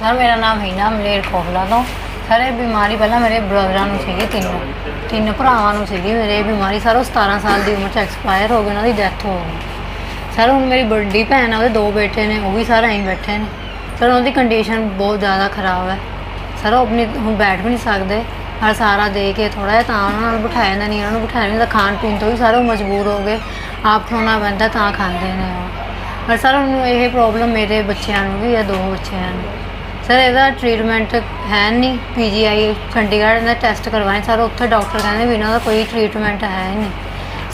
Sir, ਮੇਰਾ ਨਾਮ ਹੀਨਾ ਮਲੇਰ ਕੋਹਲਾ ਤੋਂ। ਸਰ, ਇਹ ਬਿਮਾਰੀ ਪਹਿਲਾਂ ਮੇਰੇ ਬ੍ਰਦਰਾਂ ਨੂੰ ਸੀਗੀ, ਤਿੰਨੋਂ। ਤਿੰਨ ਭਰਾਵਾਂ ਨੂੰ ਸੀਗੀ ਮੇਰੇ, ਇਹ ਬਿਮਾਰੀ ਸਰ, ਉਹ 17 ਸਾਲ ਦੀ ਉਮਰ 'ਚ ਐਕਸਪਾਇਰ ਹੋ ਗਏ ਉਹਨਾਂ ਦੀ ਡੈਥ ਹੋ ਗਈ। ਸਰ, ਹੁਣ ਮੇਰੀ ਵੱਡੀ ਭੈਣ ਆ, ਉਹਦੇ ਦੋ ਬੇਟੇ ਨੇ, ਉਹ ਵੀ ਸਰ ਐਂ ਬੈਠੇ ਨੇ। ਸਰ ਉਹਨਾਂ ਦੀ ਕੰਡੀਸ਼ਨ ਬਹੁਤ ਜ਼ਿਆਦਾ ਖਰਾਬ ਹੈ। ਸਰ, ਉਹ ਆਪਣੀ, ਹੁਣ ਬੈਠ ਵੀ ਨਹੀਂ ਸਕਦੇ। ਹਰ ਸਾਰਾ ਦੇ ਕੇ ਥੋੜਾ ਜਿਹਾ ਤਾਂ ਉਹਨਾਂ ਨੂੰ ਬਿਠਾਇਆ ਜਾਂਦਾ, ਨਹੀਂ, ਉਹਨਾਂ ਨੂੰ ਬਿਠਾਇਆ ਨਹੀਂ ਤਾਂ ਖਾਣ ਪੀਣ ਤੋਂ ਵੀ ਸਾਰੇ, ਉਹ ਮਜਬੂਰ ਹੋ ਗਏ। ਆਪ ਖਾਣਾ ਪੈਂਦਾ, ਤਾਂ ਖਾਂਦੇ ਨੇ ਉਹ। ਪਰ ਸਰ ਉਹਨੂੰ ਇਹ ਪ੍ਰੋਬਲਮ ਮੇਰੇ ਬੱਚਿਆਂ ਨੂੰ ਵੀ ਹੈ, ਦੋ ਬੱਚਿਆਂ ਨੂੰ। ਸਰ, ਇਹਦਾ ਟ੍ਰੀਟਮੈਂਟ ਹੈ ਨਹੀਂ ਪੀਜੀਆਈ ਚੰਡੀਗੜ੍ਹ ਦਾ ਟੈਸਟ ਕਰਵਾਏ। ਸਰ, ਉੱਥੇ ਡਾਕਟਰ ਕਹਿੰਦੇ ਵੀ ਇਹਨਾਂ ਦਾ ਕੋਈ ਟ੍ਰੀਟਮੈਂਟ ਹੈ ਨਹੀਂ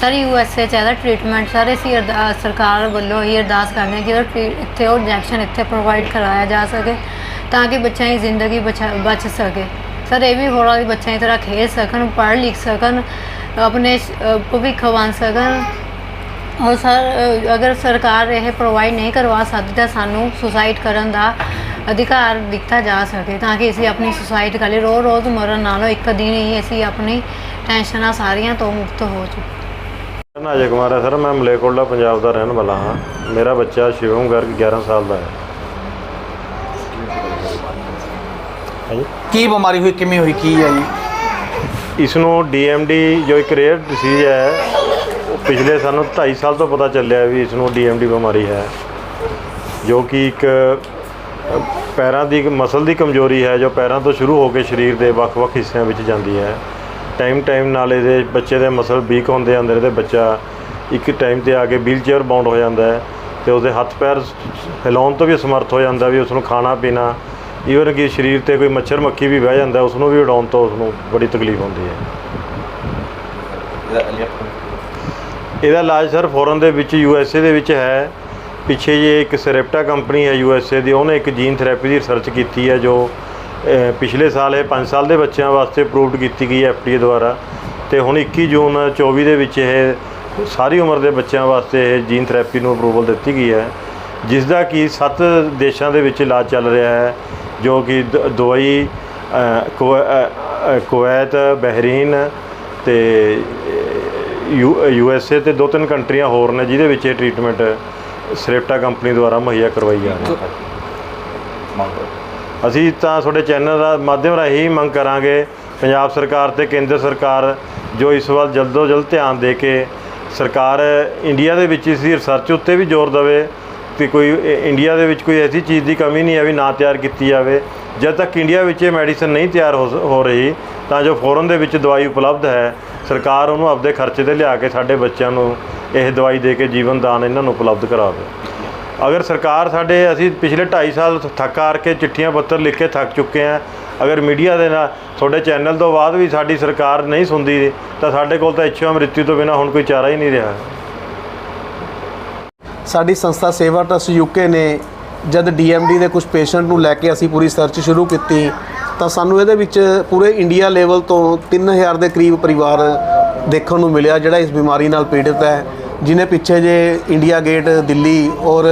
ਸਰ ਯੂਐਸਏ ਚ ਇਹਦਾ ਟ੍ਰੀਟਮੈਂਟ ਸਰ ਅਸੀਂ ਅਰਦਾ- ਸਰਕਾਰ ਵੱਲੋਂ ਹੀ ਅਰਦਾਸ ਕਰਦੇ ਹਾਂ ਕਿ ਉਹਦਾ ਇੱਥੇ ਉਹ ਇੰਜੈਕਸ਼ਨ ਇੱਥੇ ਪ੍ਰੋਵਾਈਡ ਕਰਵਾਇਆ ਜਾ ਸਕੇ, ਤਾਂ ਕਿ ਬੱਚਿਆਂ ਦੀ ਜ਼ਿੰਦਗੀ ਬਚਾ- ਬਚ ਸਕੇ। ਸਰ, ਇਹ ਵੀ ਹੋਰਾਂ ਦੀ ਬੱਚਿਆਂ ਦੀ ਤਰ੍ਹਾਂ ਖੇਡ ਸਕਣ, ਪੜ੍ਹ ਲਿਖ ਸਕਣ, ਆਪਣੇ ਭਵਿੱਖ ਬਣ ਸਕਣ। ਔਰ ਸਰ ਅਗਰ ਸਰਕਾਰ ਇਹ ਪ੍ਰੋਵਾਈਡ ਨਹੀਂ ਕਰਵਾ ਸਕਦੀ ਤਾਂ ਸਾਨੂੰ ਸੁਸਾਈਡ ਕਰਨ ਦਾ ਅਧਿਕਾਰ ਦਿੱਤਾ ਜਾ ਸਕੇ ਤਾਂ ਕਿ ਅਸੀਂ ਆਪਣੀ ਸੁਸਾਈਡ ਕਰ ਲਈ ਰੋ ਰੋਜ਼ ਮਰਨ ਨਾਲੋਂ ਇੱਕ ਦਿਨ ਹੀ ਅਸੀਂ ਆਪਣੀ ਟੈਨਸ਼ਨਾਂ ਸਾਰੀਆਂ ਤੋਂ ਮੁਕਤ ਹੋ ਚੁੱਕੇ ਮੇਰਾ ਨਾਮ ਅਜੇ ਕੁਮਾਰ ਹੈ ਸਰ ਮੈਂ ਮਲੇਕੋਟਲਾ ਪੰਜਾਬ ਦਾ ਰਹਿਣ ਵਾਲਾ ਹਾਂ। ਮੇਰਾ ਬੱਚਾ ਸ਼ਿਵਮ ਗਰਗ 11 ਸਾਲ ਦਾ ਹੈ। ਹਾਂਜੀ। ਕੀ ਬਿਮਾਰੀ ਹੋਈ ਕਿਵੇਂ ਹੋਈ ਕੀ ਹੈ ਜੀ? ਇਸ ਨੂੰ ਡੀਐਮਡੀ ਜੋ ਇੱਕ ਰੇਅਰ ਡਿਸੀਜ਼ ਹੈ ਉਹ ਪਿਛਲੇ ਸਾਨੂੰ 2.5 ਸਾਲ ਤੋਂ ਪਤਾ ਚੱਲਿਆ ਵੀ ਇਸ ਨੂੰ ਡੀਐਮਡੀ ਬਿਮਾਰੀ ਹੈ ਜੋ ਕਿ ਇੱਕ ਪੈਰਾਂ ਦੀ ਮਸਲ ਦੀ ਕਮਜ਼ੋਰੀ ਹੈ ਜੋ ਪੈਰਾਂ ਤੋਂ ਸ਼ੁਰੂ ਹੋ ਕੇ ਸਰੀਰ ਦੇ ਵੱਖ-ਵੱਖ ਹਿੱਸਿਆਂ ਵਿੱਚ ਜਾਂਦੀ ਹੈ। ਟਾਈਮ ਟਾਈਮ ਨਾਲ ਇਹਦੇ ਬੱਚੇ ਦੇ ਮਸਲ ਵੀਕ ਹੁੰਦੇ ਅੰਦਰ ਤੇ ਬੱਚਾ ਇੱਕ ਟਾਈਮ ਤੇ ਆ ਕੇ ਵੀਲ ਚੇਅਰ ਬਾਉਂਡ ਹੋ ਜਾਂਦਾ ਹੈ ਤੇ ਉਹਦੇ ਹੱਥ ਪੈਰ ਹਿਲਾਉਣ ਤੋਂ ਵੀ ਸਮਰਥ ਹੋ ਜਾਂਦਾ ਵੀ ਉਸ ਨੂੰ ਖਾਣਾ ਪੀਣਾ ਈਵਨ ਕਿ ਸਰੀਰ ਤੇ ਕੋਈ ਮੱਛਰ ਮੱਖੀ ਵੀ ਬਹਿ ਜਾਂਦਾ ਉਸ ਨੂੰ ਵੀ ਉਡਾਉਣ ਤੋਂ ਉਸ ਨੂੰ ਬੜੀ ਤਕਲੀਫ ਹੁੰਦੀ ਹੈ। ਇਹਦਾ ਇਲਾਜ ਸਰ ਫੋਰਨ ਦੇ ਵਿੱਚ ਯੂ ਐਸ ਏ ਦੇ ਵਿੱਚ ਹੈ। ਪਿੱਛੇ ਜੇ ਇੱਕ ਸਰੈਪਟਾ ਕੰਪਨੀ ਹੈ ਯੂ ਐਸ ਏ ਦੀ, ਉਹਨੇ ਇੱਕ ਜੀਨ ਥੈਰੇਪੀ ਦੀ ਰਿਸਰਚ ਕੀਤੀ ਹੈ ਜੋ ਪਿਛਲੇ ਸਾਲ ਇਹ 5 ਸਾਲ ਦੇ ਬੱਚਿਆਂ ਵਾਸਤੇ ਅਪਰੂਵਡ ਕੀਤੀ ਗਈ ਹੈ ਡੀ ਦੁਆਰਾ। ਤੇ ਹੁਣ 21 ਜੂਨ 24 ਦੇ ਵਿੱਚ ਇਹ ਸਾਰੀ ਉਮਰ ਦੇ ਬੱਚਿਆਂ ਵਾਸਤੇ ਇਹ ਜੀਨ ਥੈਰੇਪੀ ਨੂੰ ਅਪਰੂਵਲ ਦਿੱਤੀ ਗਈ ਹੈ ਜਿਸ ਦਾ ਕਿ 7 ਦੇਸ਼ਾਂ ਦੇ ਵਿੱਚ ਇਲਾਜ ਚੱਲ ਰਿਹਾ ਹੈ, ਜੋ ਕਿ ਦ- ਦੁਬਈ ਕੁਵੈਤ, ਬਹਿਰੀਨ ਤੇ ਯੂ ਯੂ ਐਸ ਏ ਤੇ ਦੋ ਤਿੰਨ ਕੰਟਰੀਆਂ ਹੋਰ ਨੇ ਜਿਹਦੇ ਵਿੱਚ ਇਹ ਟ੍ਰੀਟਮੈਂਟ ਸ੍ਰੇਪਟਾ ਕੰਪਨੀ ਦੁਆਰਾ ਮੁਹੱਈਆ ਕਰਵਾਈ ਜਾ ਰਹੀ ਹੈ। ਅਸੀਂ ਤਾਂ ਤੁਹਾਡੇ ਚੈਨਲ ਦਾ ਮਾਧਿਅਮ ਰਾਹੀਂ ਮੰਗ ਕਰਾਂਗੇ ਪੰਜਾਬ ਸਰਕਾਰ ਤੇ ਕੇਂਦਰ ਸਰਕਾਰ ਜੋ ਇਸ ਵੱਲ ਜਲਦੋ ਜਲਦ ਧਿਆਨ ਦੇ ਕੇ ਸਰਕਾਰ ਇੰਡੀਆ ਦੇ ਵਿੱਚ ਇਸ ਦੀ ਰਿਸਰਚ ਉੱਤੇ ਵੀ ਜ਼ੋਰ ਦੇਵੇ ਕਿ ਕੋਈ ਇੰਡੀਆ ਦੇ ਵਿੱਚ ਕੋਈ ਐਸੀ ਚੀਜ਼ ਦੀ ਕਮੀ ਨਹੀਂ ਹੈ ਵੀ ਨਾ ਤਿਆਰ ਕੀਤੀ ਜਾਵੇ। ਜਦ ਤੱਕ ਇੰਡੀਆ ਵਿੱਚ ਇਹ ਮੈਡੀਸਨ ਨਹੀਂ ਤਿਆਰ ਹੋ ਰਹੀ ਤਾਂ ਜੋ ਫੋਰਨ ਦੇ ਵਿੱਚ ਦਵਾਈ ਉਪਲਬਧ ਹੈ ਸਰਕਾਰ ਉਹਨੂੰ ਆਪਦੇ ਖਰਚੇ ਤੇ ਲਿਆ ਕੇ ਸਾਡੇ ਬੱਚਿਆਂ ਨੂੰ ਇਹ ਦਵਾਈ ਦੇ ਕੇ ਜੀਵਨ ਦਾਨ ਇਹਨਾਂ ਨੂੰ ਉਪਲਬਧ ਕਰਾਵੇ। ਅਗਰ ਸਰਕਾਰ ਸਾਡੇ, ਅਸੀਂ ਪਿਛਲੇ 2.5 ਸਾਲ ਥੱਕ ਹਾਰ ਕੇ ਚਿੱਠੀਆਂ ਪੱਤਰ ਲਿਖ ਕੇ ਥੱਕ ਚੁੱਕੇ ਹਾਂ, ਅਗਰ ਮੀਡੀਆ ਦੇ ਨਾਲ, ਤੁਹਾਡੇ ਚੈਨਲ ਤੋਂ ਬਾਅਦ ਵੀ ਸਾਡੀ ਸਰਕਾਰ ਨਹੀਂ ਸੁਣਦੀ, ਤਾਂ ਸਾਡੇ ਕੋਲ ਤਾਂ ਇੱਛਾ ਮ੍ਰਿਤਿੂ ਤੋਂ ਬਿਨਾ ਹੁਣ ਕੋਈ ਚਾਰਾ ਹੀ ਨਹੀਂ ਰਿਹਾ। ਸਾਡੀ ਸੰਸਥਾ ਸੇਵਾ ਟਰਸਟ ਯੂਕੇ ਨੇ, ਜਦ ਡੀਐਮਡੀ ਦੇ ਕੁਝ ਪੇਸ਼ੈਂਟ ਨੂੰ ਲੈ ਕੇ ਅਸੀਂ ਪੂਰੀ ਸਰਚ ਸ਼ੁਰੂ ਕੀਤੀ, ਤਾਂ ਸਾਨੂੰ ਇਹਦੇ ਵਿੱਚ ਪੂਰੇ ਇੰਡੀਆ ਲੈਵਲ ਤੋਂ 3000 ਦੇ ਕਰੀਬ ਪਰਿਵਾਰ ਦੇਖਣ ਨੂੰ ਮਿਲਿਆ, ਜਿਹੜਾ ਇਸ ਬਿਮਾਰੀ ਨਾਲ ਪੀੜਤ ਹੈ। ਜਿਨੇ ਪਿੱਛੇ ਜੇ ਇੰਡੀਆ ਗੇਟ, ਦਿੱਲੀ ਔਰ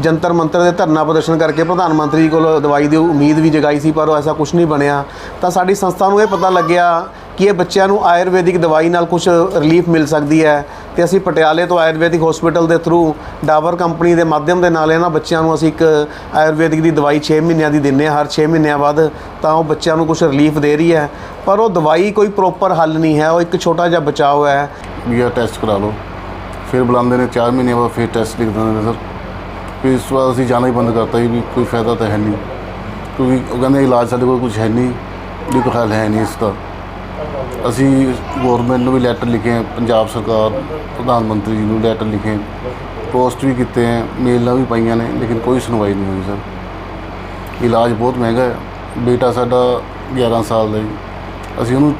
ਜੰਤਰ ਮੰਤਰ ਦੇ ਧਰਨਾ ਪ੍ਰਦਰਸ਼ਨ ਕਰਕੇ ਪ੍ਰਧਾਨ ਮੰਤਰੀ ਕੋਲ ਦਵਾਈ ਦੀ ਉਮੀਦ ਵੀ ਜਗਾਈ ਸੀ, ਪਰ ਉਹ ਐਸਾ ਕੁਝ ਨਹੀਂ ਬਣਿਆ। ਤਾਂ ਸਾਡੀ ਸੰਸਥਾ ਨੂੰ ਇਹ ਪਤਾ ਲੱਗਿਆ ਕਿ ਇਹ ਬੱਚਿਆਂ ਨੂੰ ਆਯੁਰਵੈਦਿਕ ਦਵਾਈ ਨਾਲ ਕੁਝ ਰਿਲੀਫ ਮਿਲ ਸਕਦੀ ਹੈ ਤੇ ਅਸੀਂ ਪਟਿਆਲੇ ਤੋਂ ਆਯੁਰਵੈਦਿਕ ਹਸਪੀਟਲ ਦੇ ਥਰੂ ਡਾਬਰ ਕੰਪਨੀ ਦੇ ਮਾਧਿਅਮ ਦੇ ਨਾਲ ਇਹਨਾਂ ਬੱਚਿਆਂ ਨੂੰ ਅਸੀਂ ਇੱਕ ਆਯੁਰਵੈਦਿਕ ਦੀ ਦਵਾਈ 6 ਮਹੀਨਿਆਂ ਦੀ ਦਿੰਨੇ ਹਾਂ, ਹਰ 6 ਮਹੀਨਿਆਂ ਬਾਅਦ ਤਾਂ ਉਹ ਬੱਚਿਆਂ ਨੂੰ ਕੁਝ ਰਿਲੀਫ ਦੇ ਰਹੀ ਹੈ। ਪਰ ਉਹ ਦਵਾਈ ਕੋਈ ਪ੍ਰੋਪਰ ਹੱਲ ਨਹੀਂ ਹੈ, ਉਹ ਇੱਕ ਛੋਟਾ ਜਿਹਾ ਬਚਾਓ ਹੈ। ਵੀ ਟੈਸਟ ਕਰਾ ਲਓ। ਫਿਰ ਬੁਲਾਉਂਦੇ ਨੇ 4 ਮਹੀਨੇ ਬਾਅਦ ਫਿਰ ਟੈਸਟ ਲਿਖ ਦਿੰਦੇ ਨੇ ਸਰ। ਫਿਰ ਇਸ ਤੋਂ ਬਾਅਦ ਅਸੀਂ ਜਾਣਾ ਹੀ ਬੰਦ ਕਰਤਾ ਜੀ, ਵੀ ਕੋਈ ਫਾਇਦਾ ਤਾਂ ਹੈ ਨਹੀਂ। ਕਿਉਂਕਿ ਉਹ ਕਹਿੰਦੇ ਇਲਾਜ ਸਾਡੇ ਕੋਲ ਕੁਝ ਹੈ ਨਹੀਂ ਵੀ ਕੋਈ ਹੱਲ ਹੈ ਨਹੀਂ ਇਸ ਦਾ। ਅਸੀਂ ਗਵਰਨਮੈਂਟ ਨੂੰ ਵੀ ਲੈਟਰ ਲਿਖੇ, ਪੰਜਾਬ ਸਰਕਾਰ, ਪ੍ਰਧਾਨ ਮੰਤਰੀ ਜੀ ਨੂੰ ਲੈਟਰ ਲਿਖੇ ਪੋਸਟ ਵੀ ਕੀਤੇ ਹੈ ਮੇਲਾਂ ਵੀ ਪਾਈਆਂ ਨੇ, ਲੇਕਿਨ ਕੋਈ ਸੁਣਵਾਈ ਨਹੀਂ ਹੋਈ ਸਰ। ਇਲਾਜ ਬਹੁਤ ਮਹਿੰਗਾ ਹੈ। ਬੇਟਾ ਸਾਡਾ 11 ਸਾਲ ਦਾ ਜੀ। ਅਸੀਂ ਉਹਨੂੰ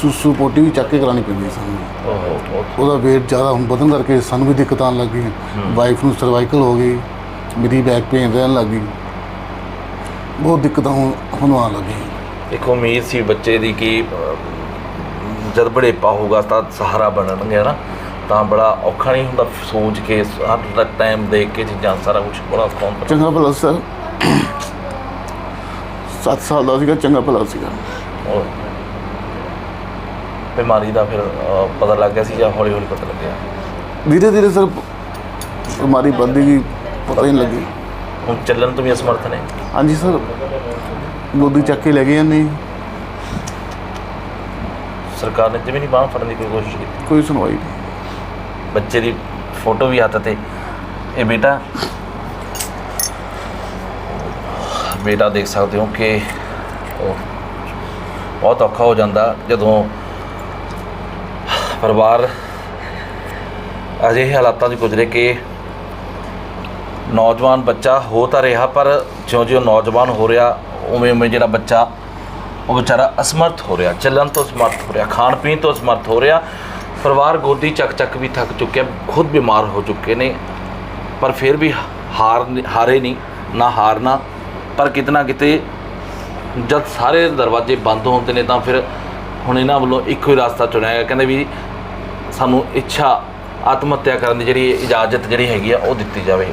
ਸੁਸੂ ਪੋਟੀ ਵੀ ਚੱਕ ਕੇ ਕਰਾਉਣੀ ਪੈਂਦੀ ਸਾਨੂੰ। ਉਹਦਾ weight ਜ਼ਿਆਦਾ ਹੁਣ ਵਧਣ ਕਰਕੇ ਸਾਨੂੰ ਵੀ ਦਿੱਕਤ ਆਉਣ ਲੱਗ ਗਈ ਵਾਈਫ ਨੂੰ ਸਰਵਾਈਕਲ ਹੋ ਗਈ ਮੇਰੀ ਬੈਕ ਪੇਨ ਰਹਿਣ ਲੱਗ ਗਈ। ਬਹੁਤ ਦਿੱਕਤਾਂ ਹੁਣ ਹੁਣ ਆਉਣ ਲੱਗ ਇੱਕ ਉਮੀਦ ਸੀ ਬੱਚੇ ਦੀ ਕਿ ਅਹ, ਜਦ ਬੜੇਪਾ ਹੋਊਗਾ ਤਾਂ ਸਹਾਰਾ ਬਣਨਗੇ ਨਾ ਤਾਂ ਬੜਾ ਔਖਾ ਨਹੀਂ ਹੁੰਦਾ ਸੋਚ ਕੇ ਹਰ ਟਾਈਮ ਦੇਖ ਕੇ ਚੀਜ਼ਾਂ ਸਾਰਾ ਕੁਝ ਬੜਾ ਔਖਾ ਹੁੰਦਾ। ਚੰਗਾ ਭਲਾ ਸਰ। 7 ਸਾਲ ਦਾ ਸੀਗਾ ਚੰਗਾ ਭਲਾ ਸੀਗਾ। ਔਰ ਬਿਮਾਰੀ ਦਾ ਫਿਰ ਅਹ, ਪਤਾ ਲੱਗ ਗਿਆ ਸੀ ਜਾਂ ਹੌਲੀ ਹੌਲੀ ਪਤਾ ਲੱਗਿਆ। ਧੀਰੇ ਧੀਰੇ ਸਰ ਬਿਮਾਰੀ ਵੱਧਦੀ ਗਈ ਪਤਾ ਹੀ ਨਹੀਂ ਲੱਗੀ। ਹੁਣ ਚੱਲਣ ਤੋਂ ਵੀ ਅਸਮਰਥ ਨੇ। ਹਾਂਜੀ ਸਰ ਗੋਦੀ ਚੱਕ ਕੇ ਲੈ ਗਏ ਨੇ ਸਰਕਾਰ ਨੇ ਜਿਵੇਂ ਨਹੀਂ ਬਾਂਹ ਫੜਨ ਦੀ ਕੋਈ ਕੋਸ਼ਿਸ਼ ਕੀਤੀ। ਕੋਈ ਸੁਣਵਾਈ ਨਹੀਂ। ਬੱਚੇ ਦੀ ਫੋਟੋ ਵੀ ਹੱਥ ਤੇ। ਇਹ ਬੇਟਾ ਬੇਟਾ ਦੇਖ ਸਕਦੇ ਹੋ ਕਿ ਉਹ ਬਹੁਤ ਔਖਾ ਹੋ ਜਾਂਦਾ ਜਦੋਂ ਪਰਿਵਾਰ ਅਜਿਹੇ ਹਾਲਾਤਾਂ 'ਚ ਗੁਜ਼ਰੇ ਕਿ ਨੌਜਵਾਨ ਬੱਚਾ ਹੋ ਤਾਂ ਰਿਹਾ, ਪਰ ਜਿਉਂ-ਜਿਉਂ ਨੌਜਵਾਨ ਹੋ ਰਿਹਾ, ਉਵੇਂ ਉਵੇਂ ਜਿਹੜਾ ਬੱਚਾ, ਉਹ ਵਿਚਾਰਾ ਅਸਮਰਥ ਹੋ ਰਿਹਾ, ਚੱਲਣ ਤੋਂ ਅਸਮਰਥ ਹੋ ਰਿਹਾ, ਖਾਣ ਪੀਣ ਤੋਂ ਅਸਮਰਥ ਹੋ ਰਿਹਾ। ਪਰਿਵਾਰ ਗੋਦੀ ਚੱਕ ਚੱਕ ਵੀ ਥੱਕ ਚੁੱਕਿਆ, ਖੁਦ ਬਿਮਾਰ ਹੋ ਚੁੱਕੇ ਨੇ, ਪਰ ਫਿਰ ਵੀ ਹਾਰ ਹਾਰੇ ਨਹੀਂ, ਨਾ ਹਾਰਨਾ, ਪਰ ਕਿਤਨਾ ਕਿਤੇ ਜਦ ਸਾਰੇ ਦਰਵਾਜ਼ੇ ਬੰਦ ਹੁੰਦੇ ਨੇ ਤਾਂ ਫਿਰ ਹੁਣ ਇਹਨਾਂ ਵੱਲੋਂ ਇੱਕੋ ਹੀ ਰਸਤਾ ਚੁਣਿਆ ਗਿਆ, ਕਹਿੰਦੇ ਵੀ ਸਾਨੂੰ ਇੱਛਾ ਆਤਮ ਹੱਤਿਆ ਕਰਨ ਦੀ ਜਿਹੜੀ ਇਜਾਜ਼ਤ ਜਿਹੜੀ ਹੈਗੀ ਆ ਉਹ ਦਿੱਤੀ ਜਾਵੇ।